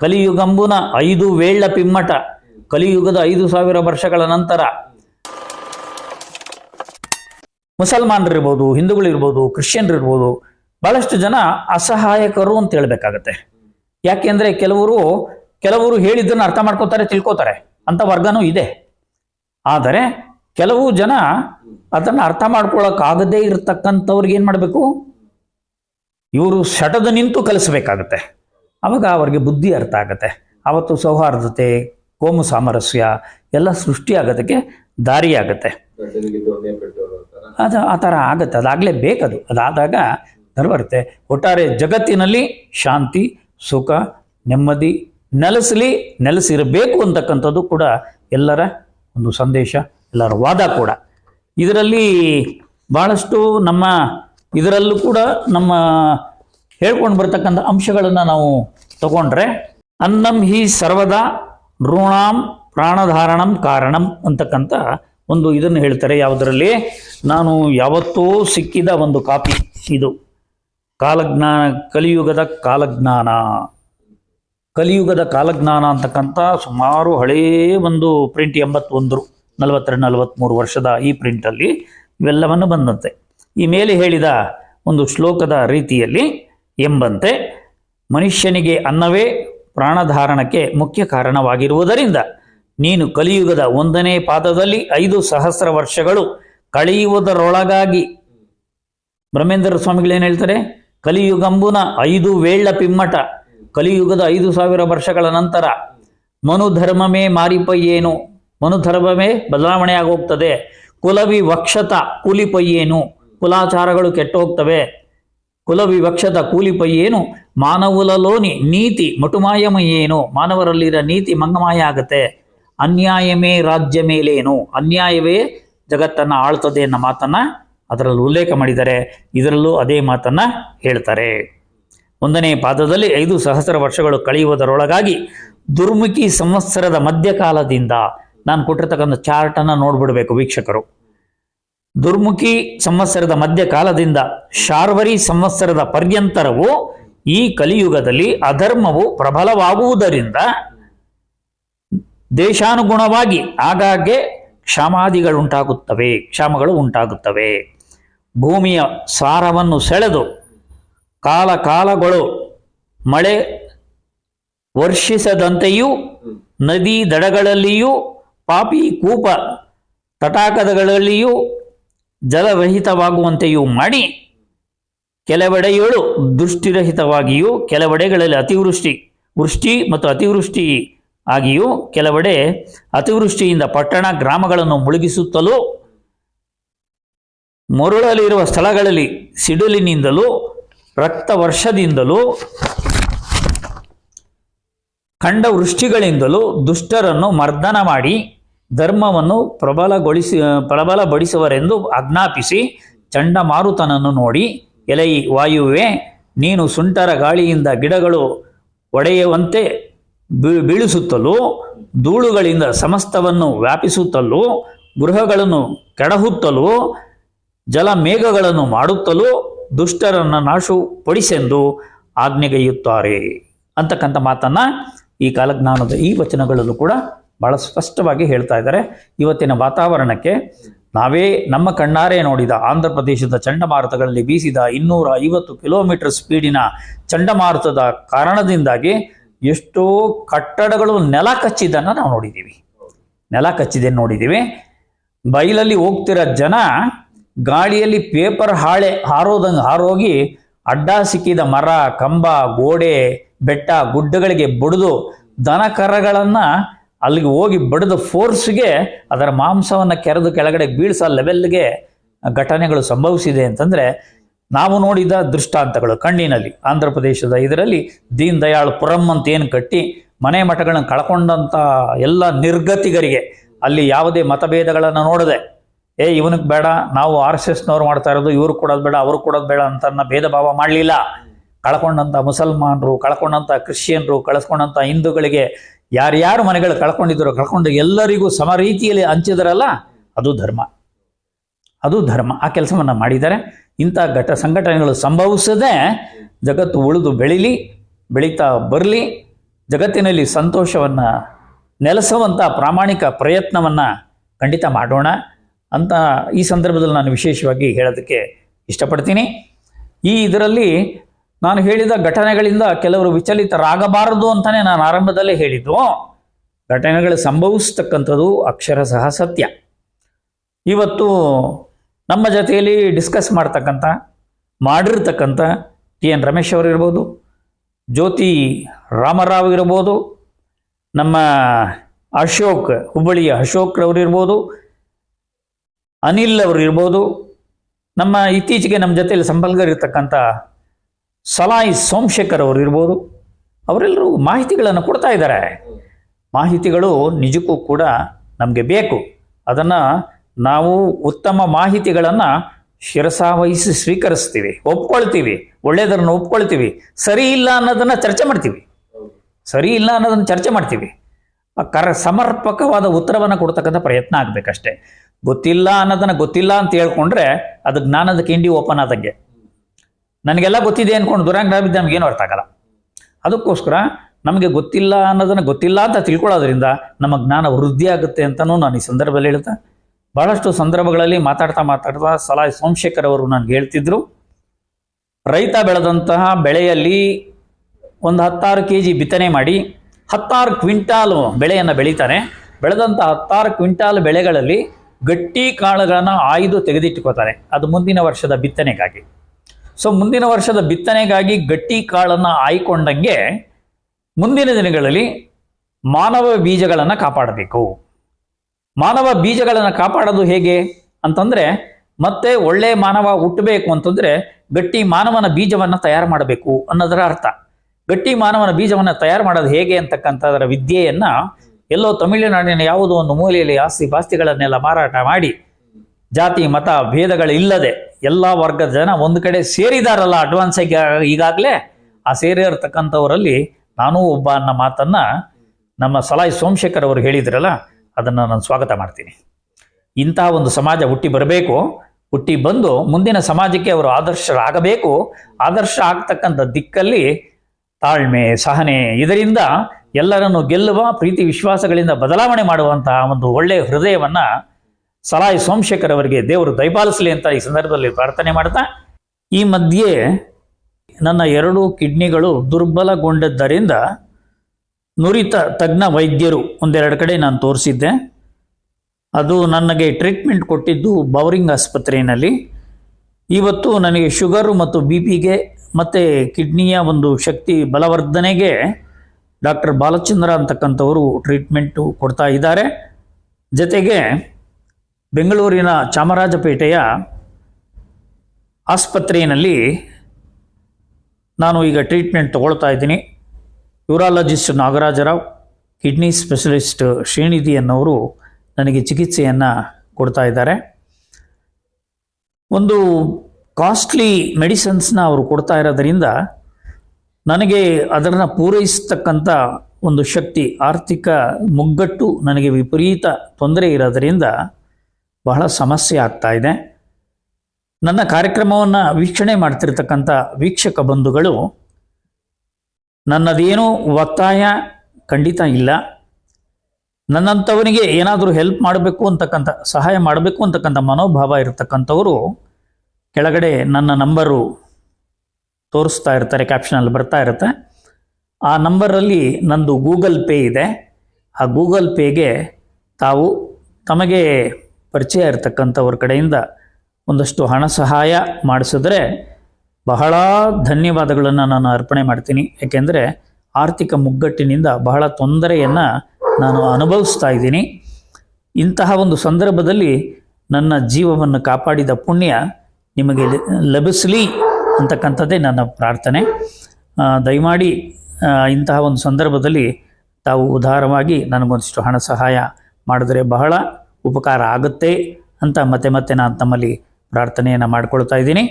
ಕಲಿಯುಗಂಬುನ ಐದು ವೇಳ್ಳ ಪಿಮ್ಮಟ. ಕಲಿಯುಗದ ಐದು ಸಾವಿರ ವರ್ಷಗಳ ನಂತರ. ಮುಸಲ್ಮಾನರಿರ್ಬೋದು, ಹಿಂದೂಗಳಿರ್ಬೋದು, ಕ್ರಿಶ್ಚಿಯನ್ರಿರ್ಬೋದು, ಬಹಳಷ್ಟು ಜನ ಅಸಹಾಯಕರು ಅಂತ ಹೇಳ್ಬೇಕಾಗತ್ತೆ. ಯಾಕೆಂದ್ರೆ ಕೆಲವರು ಕೆಲವರು ಹೇಳಿದ್ದನ್ನು ಅರ್ಥ ಮಾಡ್ಕೋತಾರೆ, ತಿಳ್ಕೋತಾರೆ. ಅಂತ ವರ್ಗನೂ ಇದೆ. ಆದರೆ ಕೆಲವು ಜನ ಅದನ್ನು ಅರ್ಥ ಮಾಡ್ಕೊಳ್ಳೋಕ್ಕಾಗದೇ ಇರತಕ್ಕಂಥವ್ರಿಗೆ ಏನು ಮಾಡಬೇಕು? ಇವರು ಸಟದ ನಿಂತು ಕಲಿಸ್ಬೇಕಾಗತ್ತೆ. ಅವಾಗ ಅವರಿಗೆ ಬುದ್ಧಿ ಅರ್ಥ ಆಗುತ್ತೆ. ಅವತ್ತು ಸೌಹಾರ್ದತೆ, ಕೋಮು ಸಾಮರಸ್ಯ ಎಲ್ಲ ಸೃಷ್ಟಿಯಾಗೋದಕ್ಕೆ ದಾರಿಯಾಗತ್ತೆ ಅದು ಆ ಥರ ಆಗುತ್ತೆ. ಅದಾಗಲೇ ಬೇಕದು. ಅದಾದಾಗ ಬರುತ್ತೆ ಒಟ್ಟಾರೆ ಜಗತ್ತಿನಲ್ಲಿ ಶಾಂತಿ, ಸುಖ, ನೆಮ್ಮದಿ, ನೆಲೆಸಲಿ ನೆಲೆಸಿರಬೇಕು ಅಂತಕ್ಕಂಥದ್ದು ಕೂಡ ಎಲ್ಲರ ಒಂದು ಸಂದೇಶ, ಎಲ್ಲರ ವಾದ ಕೂಡ. ಇದರಲ್ಲಿ ಭಾಳಷ್ಟು ನಮ್ಮ ಇದರಲ್ಲೂ ಕೂಡ ನಮ್ಮ ಹೇಳ್ಕೊಂಡು ಬರ್ತಕ್ಕಂಥ ಅಂಶಗಳನ್ನು ನಾವು ತಗೊಂಡ್ರೆ, ಅನ್ನಂ ಹಿ ಸರ್ವದಾ ನೃಣಾಂ ಪ್ರಾಣಧಾರಣಂ ಕಾರಣಂ ಅಂತಕ್ಕಂಥ ಒಂದು ಇದನ್ನು ಹೇಳ್ತಾರೆ. ಯಾವುದರಲ್ಲಿ? ನಾನು ಯಾವತ್ತೂ ಸಿಕ್ಕಿದ ಒಂದು ಕಾಪಿ ಇದು. ಕಾಲಜ್ಞಾನ, ಕಲಿಯುಗದ ಕಾಲಜ್ಞಾನ. ಕಲಿಯುಗದ ಕಾಲಜ್ಞಾನ ಅಂತಕ್ಕಂಥ ಸುಮಾರು ಹಳೇ ಒಂದು ಪ್ರಿಂಟ್ ಎಂಬತ್ತೊಂದರು ನಲವತ್ತೆರಡು ನಲವತ್ತ್ಮೂರು ವರ್ಷದ ಈ ಪ್ರಿಂಟಲ್ಲಿ ಇವೆಲ್ಲವನ್ನು ಬಂದಂತೆ. ಈ ಮೇಲೆ ಹೇಳಿದ ಒಂದು ಶ್ಲೋಕದ ರೀತಿಯಲ್ಲಿ ಎಂಬಂತೆ ಮನುಷ್ಯನಿಗೆ ಅನ್ನವೇ ಪ್ರಾಣಧಾರಣಕ್ಕೆ ಮುಖ್ಯ ಕಾರಣವಾಗಿರುವುದರಿಂದ ನೀನು ಕಲಿಯುಗದ ಒಂದನೇ ಪಾದದಲ್ಲಿ ಐದು ಸಹಸ್ರ ವರ್ಷಗಳು ಕಳೆಯುವುದರೊಳಗಾಗಿ. ಬ್ರಹ್ಮೇಂದ್ರ ಸ್ವಾಮಿಗಳು ಏನು ಹೇಳ್ತಾರೆ? ಕಲಿಯುಗಂಬುನ ಐದು ವೇಳ್ಳ ಪಿಮ್ಮಟ, ಕಲಿಯುಗದ ಐದು ಸಾವಿರ ವರ್ಷಗಳ ನಂತರ ಮನುಧರ್ಮಮೇ ಮಾರಿಪಯ್ಯೇನು? ಮನುಧರ್ಮವೇ ಬದಲಾವಣೆ ಆಗೋಗ್ತದೆ. ಕುಲವಿವಕ್ಷತ ಕೂಲಿಪಯ್ಯೇನು? ಕುಲಾಚಾರಗಳು ಕೆಟ್ಟು ಕುಲವಿವಕ್ಷತ ಏನು ಮಾನವುಲಲೋನಿ ನೀತಿ ಮಟುಮಾಯಮಯ್ಯೇನು? ಮಾನವರಲ್ಲಿರೋ ನೀತಿ ಮಂಗಮಾಯ ಆಗತ್ತೆ. ಅನ್ಯಾಯಮೇ ರಾಜ್ಯ ಮೇಲೇನು? ಅನ್ಯಾಯವೇ ಜಗತ್ತನ್ನು ಆಳ್ತದೆ ಅನ್ನೋ ಮಾತನ್ನ ಅದರಲ್ಲಿ ಉಲ್ಲೇಖ ಮಾಡಿದ್ದಾರೆ. ಇದರಲ್ಲೂ ಅದೇ ಮಾತನ್ನ ಹೇಳ್ತಾರೆ. ಒಂದನೇ ಪಾದದಲ್ಲಿ ಐದು ಸಹಸ್ರ ವರ್ಷಗಳು ಕಳೆಯುವುದರೊಳಗಾಗಿ ದುರ್ಮುಖಿ ಸಂವತ್ಸರದ ಮಧ್ಯಕಾಲದಿಂದ ನಾನು ಕೊಟ್ಟಿರ್ತಕ್ಕಂಥ ಚಾರ್ಟನ್ನು ನೋಡ್ಬಿಡ್ಬೇಕು ವೀಕ್ಷಕರು. ದುರ್ಮುಖಿ ಸಂವತ್ಸರದ ಮಧ್ಯಕಾಲದಿಂದ ಶಾರ್ವರಿ ಸಂವತ್ಸರದ ಪರ್ಯಂತರವು ಈ ಕಲಿಯುಗದಲ್ಲಿ ಅಧರ್ಮವು ಪ್ರಬಲವಾಗುವುದರಿಂದ ದೇಶಾನುಗುಣವಾಗಿ ಆಗಾಗ್ಗೆ ಕ್ಷಾಮಾದಿಗಳುಂಟಾಗುತ್ತವೆ, ಕ್ಷಾಮಗಳು ಉಂಟಾಗುತ್ತವೆ. ಭೂಮಿಯ ಸಾರವನ್ನು ಸೆಳೆದು ಕಾಲ ಕಾಲಗಳು ಮಳೆ ವರ್ಷಿಸದಂತೆಯೂ ನದಿ ದಡಗಳಲ್ಲಿಯೂ ಪಾಪಿ ಕೂಪ ತಟಾಕದಗಳಲ್ಲಿಯೂ ಜಲರಹಿತವಾಗುವಂತೆಯೂ ಮಾಡಿ ಕೆಲವೆಡೆಗಳು ದೃಷ್ಟಿರಹಿತವಾಗಿಯೂ, ಕೆಲವೆಡೆಗಳಲ್ಲಿ ಅತಿವೃಷ್ಟಿ, ವೃಷ್ಟಿ ಮತ್ತು ಅತಿವೃಷ್ಟಿ ಆಗಿಯೂ, ಕೆಲವೆಡೆ ಅತಿವೃಷ್ಟಿಯಿಂದ ಪಟ್ಟಣ ಗ್ರಾಮಗಳನ್ನು ಮುಳುಗಿಸುತ್ತಲೂ, ಮರುಳಲಿರುವ ಸ್ಥಳಗಳಲ್ಲಿ ಸಿಡಿಲಿನಿಂದಲೂ ರಕ್ತ ವರ್ಷದಿಂದಲೂ ಖಂಡವೃಷ್ಟಿಗಳಿಂದಲೂ ದುಷ್ಟರನ್ನು ಮರ್ದನ ಮಾಡಿ ಧರ್ಮವನ್ನು ಪ್ರಬಲಗೊಳಿಸಿ ಪ್ರಬಲಗೊಳಿಸುವರೆಂದು ಆಜ್ಞಾಪಿಸಿ ಚಂಡಮಾರುತನನ್ನು ನೋಡಿ, ಎಲೈ ವಾಯುವೆ, ನೀನು ಸುಂಟರ ಗಾಳಿಯಿಂದ ಗಿಡಗಳು ಒಡೆಯುವಂತೆ ಬೀಳಿಸುತ್ತಲೂ, ಧೂಳುಗಳಿಂದ ಸಮಸ್ತವನ್ನು ವ್ಯಾಪಿಸುತ್ತಲೂ, ಗೃಹಗಳನ್ನು ಕೆಡಹುತ್ತಲೂ, ಜಲಮೇಘಗಳನ್ನು ಮಾಡುತ್ತಲೂ ದುಷ್ಟರನ್ನು ನಾಶಪಡಿಸೆಂದು ಆಜ್ಞೆಗೈಯುತ್ತಾರೆ. ಅಂತಕ್ಕಂಥ ಮಾತನ್ನ ಈ ಕಾಲಜ್ಞಾನದ ಈ ವಚನಗಳಲ್ಲೂ ಕೂಡ ಬಹಳ ಸ್ಪಷ್ಟವಾಗಿ ಹೇಳ್ತಾ ಇದ್ದಾರೆ. ಇವತ್ತಿನ ವಾತಾವರಣಕ್ಕೆ ನಾವೇ ನಮ್ಮ ಕಣ್ಣಾರೆ ನೋಡಿದ ಆಂಧ್ರ ಪ್ರದೇಶದ ಚಂಡಮಾರುತಗಳಲ್ಲಿ ಬೀಸಿದ ಇನ್ನೂರ ಐವತ್ತು ಕಿಲೋಮೀಟರ್ ಸ್ಪೀಡಿನ ಚಂಡಮಾರುತದ ಕಾರಣದಿಂದಾಗಿ ಎಷ್ಟೋ ಕಟ್ಟಡಗಳು ನೆಲ ಕಚ್ಚಿದ್ದನ್ನು ನಾವು ನೋಡಿದ್ದೀವಿ. ನೆಲ ಕಚ್ಚಿದೆ ನೋಡಿದ್ದೀವಿ. ಬೈಲಲ್ಲಿ ಹೋಗ್ತಿರೋ ಜನ ಗಾಳಿಯಲ್ಲಿ ಪೇಪರ್ ಹಾಳೆ ಹಾರೋದಂಗೆ ಹಾರೋಗಿ ಅಡ್ಡ ಸಿಕ್ಕಿದ ಮರ, ಕಂಬ, ಗೋಡೆ, ಬೆಟ್ಟ, ಗುಡ್ಡಗಳಿಗೆ ಬಡಿದು ದನ ಕರಗಳನ್ನು ಅಲ್ಲಿಗೆ ಹೋಗಿ ಬಡಿದ ಫೋರ್ಸ್ಗೆ ಅದರ ಮಾಂಸವನ್ನು ಕೆರೆದು ಕೆಳಗಡೆ ಬೀಳ್ಸೋ ಲೆವೆಲ್ಗೆ ಘಟನೆಗಳು ಸಂಭವಿಸಿದೆ ಅಂತಂದರೆ ನಾವು ನೋಡಿದ ದೃಷ್ಟಾಂತಗಳು ಕಣ್ಣಿನಲ್ಲಿ. ಆಂಧ್ರ ಪ್ರದೇಶದ ಇದರಲ್ಲಿ ದೀನ್ ದಯಾಳ್ ಪುರಂ ಅಂತ ಏನು ಕಟ್ಟಿ ಮನೆ ಮಠಗಳನ್ನು ಕಳ್ಕೊಂಡಂಥ ಎಲ್ಲ ನಿರ್ಗತಿಗರಿಗೆ ಅಲ್ಲಿ ಯಾವುದೇ ಮತಭೇದಗಳನ್ನು ನೋಡದೆ, ಏ, ಇವನಿಗೆ ಬೇಡ, ನಾವು ಆರ್ ಎಸ್ ಎಸ್ನವ್ರು ಮಾಡ್ತಾ ಇರೋದು ಇವ್ರಿಗೆ ಕೊಡೋದು ಬೇಡ, ಅವ್ರು ಕೊಡೋದು ಬೇಡ ಅಂತ ಅನ್ನೋ ಭೇದ ಭಾವ ಮಾಡಲಿಲ್ಲ. ಕಳ್ಕೊಂಡಂಥ ಮುಸಲ್ಮಾನರು ಕಳ್ಕೊಂಡಂಥ ಕ್ರಿಶ್ಚಿಯನ್ರು ಕಳಿಸ್ಕೊಂಡಂಥ ಹಿಂದೂಗಳಿಗೆ ಯಾರ್ಯಾರು ಮನೆಗಳು ಕಳ್ಕೊಂಡಿದ್ರು ಕಳ್ಕೊಂಡು ಎಲ್ಲರಿಗೂ ಸಮ ರೀತಿಯಲ್ಲಿ ಹಂಚಿದ್ರಲ್ಲ, ಅದು ಧರ್ಮ. ಅದು ಧರ್ಮ. ಆ ಕೆಲಸವನ್ನು ಮಾಡಿದ್ದಾರೆ. ಇಂಥ ಘಟ ಸಂಘಟನೆಗಳು ಸಂಭವಿಸದೆ ಜಗತ್ತು ಉಳಿದು ಬೆಳೀಲಿ, ಬೆಳೀತಾ ಬರಲಿ, ಜಗತ್ತಿನಲ್ಲಿ ಸಂತೋಷವನ್ನು ನೆಲೆಸುವಂಥ ಪ್ರಾಮಾಣಿಕ ಪ್ರಯತ್ನವನ್ನು ಖಂಡಿತ ಮಾಡೋಣ ಅಂತ ಈ ಸಂದರ್ಭದಲ್ಲಿ ನಾನು ವಿಶೇಷವಾಗಿ ಹೇಳೋದಕ್ಕೆ ಇಷ್ಟಪಡ್ತೀನಿ. ಈ ಇದರಲ್ಲಿ ನಾನು ಹೇಳಿದ ಘಟನೆಗಳಿಂದ ಕೆಲವರು ವಿಚಲಿತರಾಗಬಾರದು ಅಂತಾನೆ ನಾನು ಆರಂಭದಲ್ಲೇ ಹೇಳಿದ್ದು. ಘಟನೆಗಳು ಸಂಭವಿಸ್ತಕ್ಕಂಥದ್ದು ಅಕ್ಷರಶಃ ಸತ್ಯ. ಇವತ್ತು ನಮ್ಮ ಜೊತೆಯಲ್ಲಿ ಡಿಸ್ಕಸ್ ಮಾಡ್ತಕ್ಕಂಥ, ಮಾಡಿರ್ತಕ್ಕಂಥ ಟಿ ಎನ್ ರಮೇಶ್ ಅವರು ಇರ್ಬೋದು, ಜ್ಯೋತಿ ರಾಮರಾವ್ ಇರ್ಬೋದು, ನಮ್ಮ ಅಶೋಕ್ ಹುಬ್ಬಳ್ಳಿಯ ಅಶೋಕ್ ಇರ್ಬೋದು, ಅನಿಲ್ ಅವರು ಇರ್ಬೋದು, ನಮ್ಮ ಇತ್ತೀಚೆಗೆ ನಮ್ಮ ಜೊತೆಯಲ್ಲಿ ಸಂಪರ್ಕರಿರ್ತಕ್ಕಂಥ ಸಲಾಯ್ ಸೋಮಶೇಖರ್ ಅವರು ಇರ್ಬೋದು, ಅವರೆಲ್ಲರೂ ಮಾಹಿತಿಗಳನ್ನು ಕೊಡ್ತಾ ಇದ್ದಾರೆ. ಮಾಹಿತಿಗಳು ನಿಜಕ್ಕೂ ಕೂಡ ನಮಗೆ ಬೇಕು. ಅದನ್ನು ನಾವು ಉತ್ತಮ ಮಾಹಿತಿಗಳನ್ನು ಶಿರಸಾವಹಿಸಿ ಸ್ವೀಕರಿಸ್ತೀವಿ, ಒಪ್ಕೊಳ್ತೀವಿ, ಒಳ್ಳೆಯದನ್ನು ಒಪ್ಕೊಳ್ತೀವಿ, ಸರಿ ಇಲ್ಲ ಅನ್ನೋದನ್ನು ಚರ್ಚೆ ಮಾಡ್ತೀವಿ. ಸರಿ ಇಲ್ಲ ಅನ್ನೋದನ್ನು ಚರ್ಚೆ ಮಾಡ್ತೀವಿ. ಕರ ಸಮರ್ಪಕವಾದ ಉತ್ತರವನ್ನು ಕೊಡ್ತಕ್ಕಂಥ ಪ್ರಯತ್ನ ಆಗಬೇಕಷ್ಟೇ. ಗೊತ್ತಿಲ್ಲ ಅನ್ನೋದನ್ನು ಗೊತ್ತಿಲ್ಲ ಅಂತ ಹೇಳ್ಕೊಂಡ್ರೆ ಅದು ಜ್ಞಾನದ ಕಿಂಡಿ ಓಪನ್ ಆದಂಗೆ. ನನಗೆಲ್ಲ ಗೊತ್ತಿದೆ ಅಂದ್ಕೊಂಡು ದುರಂಗ ಬಿದ್ದು ನಮಗೇನು ಅರ್ಥ ಆಗಲ್ಲ. ಅದಕ್ಕೋಸ್ಕರ ನಮಗೆ ಗೊತ್ತಿಲ್ಲ ಅನ್ನೋದನ್ನು ಗೊತ್ತಿಲ್ಲ ಅಂತ ತಿಳ್ಕೊಳ್ಳೋದ್ರಿಂದ ನಮ್ಮ ಜ್ಞಾನ ವೃದ್ಧಿ ಆಗುತ್ತೆ ಅಂತಲೂ ನಾನು ಈ ಸಂದರ್ಭದಲ್ಲಿ ಹೇಳ್ತಾ ಬಹಳಷ್ಟು ಸಂದರ್ಭಗಳಲ್ಲಿ ಮಾತಾಡ್ತಾ ಮಾತಾಡ್ತಾ ಸಲಾಯ್ ಸೋಮಶೇಖರ್ ಅವರು ನನಗೆ ಹೇಳ್ತಿದ್ರು, ರೈತ ಬೆಳೆದಂತಹ ಬೆಳೆಯಲ್ಲಿ ಒಂದು ಹತ್ತಾರು ಕೆ ಜಿ ಬಿತ್ತನೆ ಮಾಡಿ ಹತ್ತಾರು ಕ್ವಿಂಟಾಲು ಬೆಳೆಯನ್ನು ಬೆಳೀತಾನೆ ಬೆಳೆದಂಥ ಹತ್ತಾರು ಕ್ವಿಂಟಾಲ್ ಬೆಳೆಗಳಲ್ಲಿ ಗಟ್ಟಿ ಕಾಳುಗಳನ್ನು ಆಯ್ದು ತೆಗೆದಿಟ್ಟುಕೋತಾರೆ ಅದು ಮುಂದಿನ ವರ್ಷದ ಬಿತ್ತನೆಗಾಗಿ. ಸೊ ಮುಂದಿನ ವರ್ಷದ ಬಿತ್ತನೆಗಾಗಿ ಗಟ್ಟಿ ಕಾಳನ್ನು ಆಯ್ಕೊಂಡಂಗೆ ಮುಂದಿನ ದಿನಗಳಲ್ಲಿ ಮಾನವ ಬೀಜಗಳನ್ನು ಕಾಪಾಡಬೇಕು. ಮಾನವ ಬೀಜಗಳನ್ನು ಕಾಪಾಡೋದು ಹೇಗೆ ಅಂತಂದರೆ ಮತ್ತೆ ಒಳ್ಳೆ ಮಾನವ ಹುಟ್ಟಬೇಕು ಅಂತಂದರೆ ಗಟ್ಟಿ ಮಾನವನ ಬೀಜವನ್ನು ತಯಾರು ಮಾಡಬೇಕು ಅನ್ನೋದರ ಅರ್ಥ. ಗಟ್ಟಿ ಮಾನವನ ಬೀಜವನ್ನು ತಯಾರು ಮಾಡೋದು ಹೇಗೆ ಅಂತಕ್ಕಂಥದರ ವಿದ್ಯೆಯನ್ನು ಎಲ್ಲೋ ತಮಿಳುನಾಡಿನ ಯಾವುದೋ ಒಂದು ಮೂಲೆಯಲ್ಲಿ ಆಸ್ತಿ ಪಾಸ್ತಿಗಳನ್ನೆಲ್ಲ ಮಾರಾಟ ಮಾಡಿ ಜಾತಿ, ಮತ ಭೇದಗಳಿಲ್ಲದೆ ಎಲ್ಲ ವರ್ಗದ ಜನ ಒಂದು ಕಡೆ ಸೇರಿದಾರಲ್ಲ ಅಡ್ವಾನ್ಸ್ ಆಗಿ, ಈಗಾಗಲೇ ಆ ಸೇರಿರ್ತಕ್ಕಂಥವರಲ್ಲಿ ನಾನೂ ಒಬ್ಬ ಅನ್ನೋ ಮಾತನ್ನ ನಮ್ಮ ಸಲಾಯಿ ಸೋಮಶೇಖರ್ ಅವರು ಹೇಳಿದ್ರಲ್ಲ, ಅದನ್ನು ನಾನು ಸ್ವಾಗತ ಮಾಡ್ತೀನಿ. ಇಂತಹ ಒಂದು ಸಮಾಜ ಹುಟ್ಟಿ ಬರಬೇಕು, ಹುಟ್ಟಿ ಬಂದು ಮುಂದಿನ ಸಮಾಜಕ್ಕೆ ಅವರು ಆದರ್ಶರಾಗಬೇಕು, ಆದರ್ಶ ಆಗ್ತಕ್ಕಂಥ ದಿಕ್ಕಲ್ಲಿ ತಾಳ್ಮೆ, ಸಹನೆ ಇದರಿಂದ ಎಲ್ಲರನ್ನು ಗೆಲ್ಲುವ ಪ್ರೀತಿ, ವಿಶ್ವಾಸಗಳಿಂದ ಬದಲಾವಣೆ ಮಾಡುವಂತಹ ಒಂದು ಒಳ್ಳೆಯ ಹೃದಯವನ್ನ ಸಲಾಯ್ ಸೋಮಶೇಖರ್ ಅವರಿಗೆ ದೇವರು ದಯಪಾಲಿಸಲಿ ಅಂತ ಈ ಸಂದರ್ಭದಲ್ಲಿ ಪ್ರಾರ್ಥನೆ ಮಾಡ್ತಾ, ಈ ಮಧ್ಯೆ ನನ್ನ ಎರಡು ಕಿಡ್ನಿಗಳು ದುರ್ಬಲಗೊಂಡದ್ದರಿಂದ ನುರಿತ ತಜ್ಞ ವೈದ್ಯರು ಒಂದೆರಡು ಕಡೆ ನಾನು ತೋರಿಸಿದ್ದೆ. ಅದು ನನಗೆ ಟ್ರೀಟ್ಮೆಂಟ್ ಕೊಟ್ಟಿದ್ದು ಬೌರಿಂಗ್ ಆಸ್ಪತ್ರೆಯಲ್ಲಿ. ಇವತ್ತು ನನಗೆ ಶುಗರು ಮತ್ತು ಬಿ ಪಿಗೆ ಮತ್ತು ಕಿಡ್ನಿಯ ಒಂದು ಶಕ್ತಿ ಬಲವರ್ಧನೆಗೆ ಡಾಕ್ಟರ್ ಬಾಲಚಂದ್ರ ಅಂತಕ್ಕಂಥವರು ಟ್ರೀಟ್ಮೆಂಟು ಕೊಡ್ತಾ ಇದ್ದಾರೆ. ಜೊತೆಗೆ ಬೆಂಗಳೂರಿನ ಚಾಮರಾಜಪೇಟೆಯ ಆಸ್ಪತ್ರೆಯಲ್ಲಿ ನಾನು ಈಗ ಟ್ರೀಟ್ಮೆಂಟ್ ತಗೊಳ್ತಾ ಇದ್ದೀನಿ. Urologist Nagarajarao, kidney specialist Srinidhi ಅನ್ನೋರು ನನಗೆ ಚಿಕಿತ್ಸೆಯನ್ನು ಕೊಡ್ತಾ ಇದ್ದಾರೆ. ಒಂದು ಕಾಸ್ಟ್ಲಿ ಮೆಡಿಸನ್ಸ್ನ ಅವರು ಕೊಡ್ತಾ ಇರೋದರಿಂದ ನನಗೆ ಅದನ್ನು ಪೂರೈಸತಕ್ಕಂಥ ಒಂದು ಶಕ್ತಿ, ಆರ್ಥಿಕ ಮುಗ್ಗಟ್ಟು ನನಗೆ ವಿಪರೀತ ತೊಂದರೆ ಇರೋದರಿಂದ ಬಹಳ ಸಮಸ್ಯೆ ಆಗ್ತಾ ಇದೆ. ನನ್ನ ಕಾರ್ಯಕ್ರಮವನ್ನು ವೀಕ್ಷಣೆ ಮಾಡ್ತಿರ್ತಕ್ಕಂಥ ವೀಕ್ಷಕ ಬಂಧುಗಳು, ನನ್ನದೇನೂ ಒತ್ತಾಯ ಖಂಡಿತ ಇಲ್ಲ. ನನ್ನಂಥವನಿಗೆ ಏನಾದರೂ ಹೆಲ್ಪ್ ಮಾಡಬೇಕು ಅಂತಕ್ಕಂಥ, ಸಹಾಯ ಮಾಡಬೇಕು ಅಂತಕ್ಕಂಥ ಮನೋಭಾವ ಇರತಕ್ಕಂಥವರು ಕೆಳಗಡೆ ನನ್ನ ನಂಬರು ತೋರಿಸ್ತಾ ಇರ್ತಾರೆ ಕ್ಯಾಪ್ಷನಲ್ಲಿ ಬರ್ತಾ ಇರುತ್ತೆ. ಆ ನಂಬರಲ್ಲಿ ನಂದು ಗೂಗಲ್ ಪೇ ಇದೆ. ಆ ಗೂಗಲ್ ಪೇಗೆ ತಾವು ತಮಗೆ ಪರಿಚಯ ಇರತಕ್ಕಂಥವ್ರ ಕಡೆಯಿಂದ ಒಂದಷ್ಟು ಹಣ ಸಹಾಯ ಮಾಡಿಸಿದ್ರೆ ಬಹಳ ಧನ್ಯವಾದಗಳನ್ನು ನಾನು ಅರ್ಪಣೆ ಮಾಡ್ತೀನಿ. ಯಾಕೆಂದರೆ ಆರ್ಥಿಕ ಮುಗ್ಗಟ್ಟಿನಿಂದ ಬಹಳ ತೊಂದರೆಯನ್ನು ನಾನು ಅನುಭವಿಸ್ತಾ ಇದ್ದೀನಿ. ಇಂತಹ ಒಂದು ಸಂದರ್ಭದಲ್ಲಿ ನನ್ನ ಜೀವವನ್ನು ಕಾಪಾಡಿದ ಪುಣ್ಯ ನಿಮಗೆ ಲಭಿಸಲಿ ಅಂತಕ್ಕಂಥದ್ದೇ ನನ್ನ ಪ್ರಾರ್ಥನೆ. ದಯಮಾಡಿ ಇಂತಹ ಒಂದು ಸಂದರ್ಭದಲ್ಲಿ ತಾವು ಉದಾರವಾಗಿ ನನಗೊಂದಿಷ್ಟು ಹಣ ಸಹಾಯ ಮಾಡಿದ್ರೆ ಬಹಳ ಉಪಕಾರ ಆಗುತ್ತೆ ಅಂತ ಮತ್ತೆ ಮತ್ತೆ ನಾನು ತಮ್ಮಲ್ಲಿ ಪ್ರಾರ್ಥನೆಯನ್ನು ಮಾಡಿಕೊಳ್ತಾ ಇದ್ದೀನಿ.